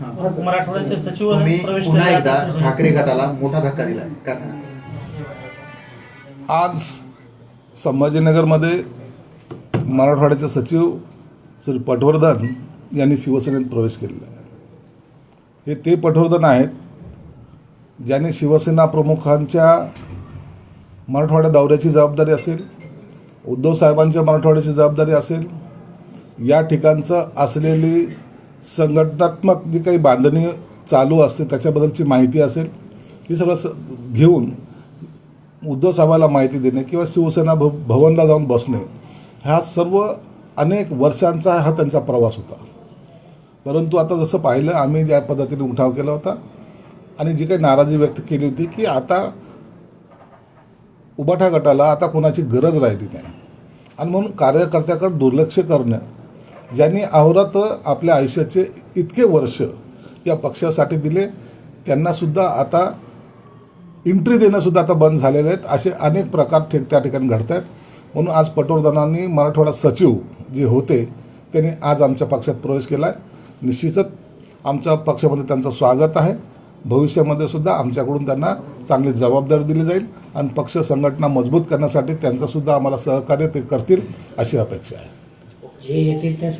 मराठवाड्याचे सचिव तुम्ही प्रवेश पुन्हा केला एकदा आहे. ठाकरे गटाला मोठा धक्का दिला. का सांगा? आज संभाजीनगरमध्ये मराठवाड्याचे सचिव श्री पटवर्धन यांनी शिवसेनेत प्रवेश केलेला आहे. हे ते पटवर्धन आहेत ज्यांनी शिवसेना प्रमुखांच्या मराठवाड्या दौऱ्याची जबाबदारी असेल उद्धव साहेबांच्या मराठवाड्याची जबाबदारी असेल या ठिकाणचं असलेली संघटनात्मक जी काही बांधणी चालू असते त्याच्याबद्दलची माहिती असेल हे सगळं स घेऊन उद्धव साहेबाला माहिती देणे किंवा शिवसेना भ भवनला जाऊन बसणे हा सर्व अनेक वर्षांचा हा त्यांचा प्रवास होता. परंतु आता जसं पाहिलं आम्ही ज्या पद्धतीने उठाव केला होता आणि जी काही नाराजी व्यक्त केली होती की आता उबाठा गटाला आता कोणाची गरज राहिली नाही. आणि म्हणून कार्यकर्त्याकडे दुर्लक्ष करणं ज्यांनी अहोरात्र आपल्या आयुष्याचे इतके वर्ष या पक्षासाठी दिले त्यांनासुद्धा आता एंट्री देणंसुद्धा आता बंद झालेले आहेत. असे अनेक प्रकार ठे त्या ठिकाणी घडत आहेत. म्हणून आज पटवर्धनांनी मराठवाडा सचिव जे होते त्यांनी आज आमच्या पक्षात प्रवेश केला आहे निश्चितच आमच्या पक्षामध्ये त्यांचं स्वागत आहे. भविष्यामध्ये सुद्धा आमच्याकडून त्यांना चांगली जबाबदारी दिली जाईल आणि पक्ष संघटना मजबूत करण्यासाठी त्यांचंसुद्धा आम्हाला सहकार्य ते करतील अशी अपेक्षा आहे. जे येतील त्या